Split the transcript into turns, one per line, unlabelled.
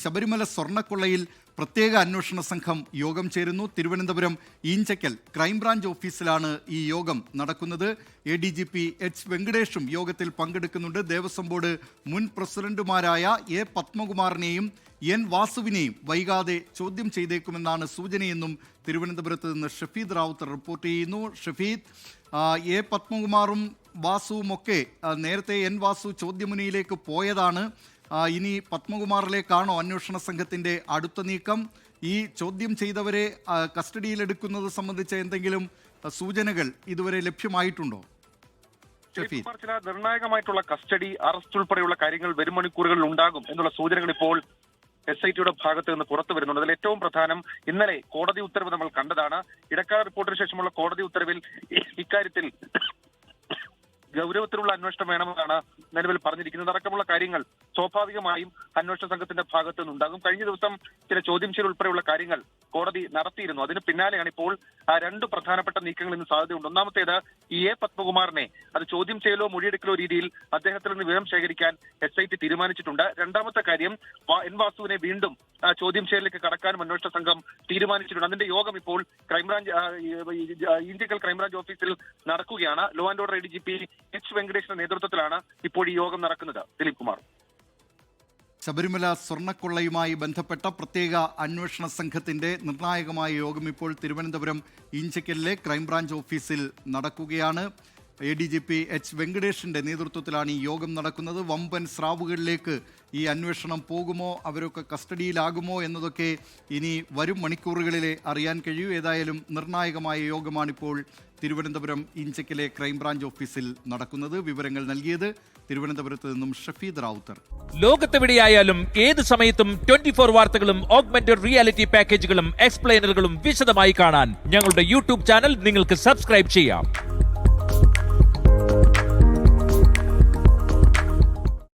ശബരിമല സ്വർണക്കൊള്ളയിൽ പ്രത്യേക അന്വേഷണ സംഘം യോഗം ചേരുന്നു. തിരുവനന്തപുരം ഈഞ്ചക്കൽ ക്രൈംബ്രാഞ്ച് ഓഫീസിലാണ് ഈ യോഗം നടക്കുന്നത്. A D G P H വെങ്കടേഷും യോഗത്തിൽ പങ്കെടുക്കുന്നുണ്ട്. ദേവസ്വം ബോർഡ് മുൻ പ്രസിഡന്റുമാരായ എ പത്മകുമാറിനെയും എൻ വാസുവിനെയും വൈകാതെ ചോദ്യം ചെയ്തേക്കുമെന്നാണ് സൂചനയെന്നും തിരുവനന്തപുരത്ത് നിന്ന് ഷഫീദ് റാവുത്തർ റിപ്പോർട്ട് ചെയ്യുന്നു. ഷഫീദ് എ പത്മകുമാറും വാസുവുമൊക്കെ നേരത്തെ എൻ വാസു ചോദ്യമുനയിലേക്ക് പോയതാണ്. ഇനി പത്മകുമാറിലേക്കാണോ അന്വേഷണ സംഘത്തിന്റെ അടുത്ത നീക്കം? ഈ ചോദ്യം ചെയ്തവരെ കസ്റ്റഡിയിലെടുക്കുന്നത് സംബന്ധിച്ച എന്തെങ്കിലും സൂചനകൾ ഇതുവരെ ലഭ്യമായിട്ടുണ്ടോ?
ശിവകുമാർ ചില നിർണായകമായിട്ടുള്ള കസ്റ്റഡി അറസ്റ്റ് ഉൾപ്പെടെയുള്ള കാര്യങ്ങൾ വരും മണിക്കൂറുകളിൽ ഉണ്ടാകും എന്നുള്ള സൂചനകൾ ഇപ്പോൾ എസ് ഐ ടിയുടെ ഭാഗത്ത് നിന്ന് പുറത്തു വരുന്നുണ്ട്. അതിൽ ഏറ്റവും പ്രധാനം ഇന്നലെ കോടതി ഉത്തരവ് നമ്മൾ കണ്ടതാണ്. ഇടക്കാല റിപ്പോർട്ടിന് ശേഷമുള്ള കോടതി ഉത്തരവിൽ ഇക്കാര്യത്തിൽ ഗൗരവത്തിലുള്ള അന്വേഷണം വേണമെന്നാണ് നിലവിൽ പറഞ്ഞിരിക്കുന്നത്. അടക്കമുള്ള കാര്യങ്ങൾ സ്വാഭാവികമായും അന്വേഷണ സംഘത്തിന്റെ ഭാഗത്തു നിന്നുണ്ടാകും. കഴിഞ്ഞ ദിവസം ചില ചോദ്യം ചെയ്യൽ ഉൾപ്പെടെയുള്ള കാര്യങ്ങൾ കോടതി നടത്തിയിരുന്നു. അതിന് പിന്നാലെയാണ് ഇപ്പോൾ രണ്ട് പ്രധാനപ്പെട്ട നീക്കങ്ങൾ ഇന്ന് സാധ്യതയുണ്ട്. ഒന്നാമത്തേത് ഇ എ പത്മകുമാറിനെ അത് ചോദ്യം ചെയ്യലോ മൊഴിയെടുക്കലോ രീതിയിൽ അദ്ദേഹത്തിൽ നിന്ന് വിവരം ശേഖരിക്കാൻ എസ് ഐ ടി തീരുമാനിച്ചിട്ടുണ്ട്. രണ്ടാമത്തെ കാര്യം എൻ വാസുവിനെ വീണ്ടും ചോദ്യം ചെയ്യലിലേക്ക് കടക്കാനും അന്വേഷണ സംഘം തീരുമാനിച്ചിട്ടുണ്ട്. അതിന്റെ യോഗം ഇപ്പോൾ ക്രൈംബ്രാഞ്ച് ഇൻഡിക്കൽ ക്രൈംബ്രാഞ്ച് ഓഫീസിൽ നടക്കുകയാണ്. Law and order D G P H വെങ്കടേഷിന്റെ നേതൃത്വത്തിലാണ് ഇപ്പോൾ ഈ യോഗം നടക്കുന്നത്. ദിലീപ് കുമാർ.
ശബരിമല സ്വർണക്കൊള്ളയുമായി ബന്ധപ്പെട്ട പ്രത്യേക അന്വേഷണ സംഘത്തിന്റെ നിർണായകമായ യോഗം ഇപ്പോൾ തിരുവനന്തപുരം ഇഞ്ചക്കലിലെ ക്രൈംബ്രാഞ്ച് ഓഫീസിൽ നടക്കുകയാണ്. A D G P H വെങ്കടേഷിന്റെ നേതൃത്വത്തിലാണ് ഈ യോഗം നടക്കുന്നത്. വമ്പൻ സ്രാവുകളിലേക്ക് ഈ അന്വേഷണം പോകുമോ? അവരൊക്കെ കസ്റ്റഡിയിലാകുമോ എന്നതൊക്കെ ഇനി വരും മണിക്കൂറുകളിലെ അറിയാൻ കഴിയൂ. ഏതായാലും നിർണായകമായ യോഗമാണിപ്പോൾ തിരുവനന്തപുരം ഇഞ്ചക്കിലെ ക്രൈംബ്രാഞ്ച് ഓഫീസിൽ നടക്കുന്നത്. വിവരങ്ങൾ നൽകിയത് തിരുവനന്തപുരത്ത് നിന്നും ഷഫീദ് റാവുത്തർ.
ലോകത്തെവിടെയായാലും ഏത് സമയത്തും ട്വന്റി ഫോർ വാർത്തകളും ഓഗ്മെന്റഡ് റിയാലിറ്റി പാക്കേജുകളും എക്സ്പ്ലെയിനറുകളും വിശദമായി കാണാൻ ഞങ്ങളുടെ യൂട്യൂബ് ചാനൽ നിങ്ങൾക്ക് സബ്സ്ക്രൈബ് ചെയ്യാം.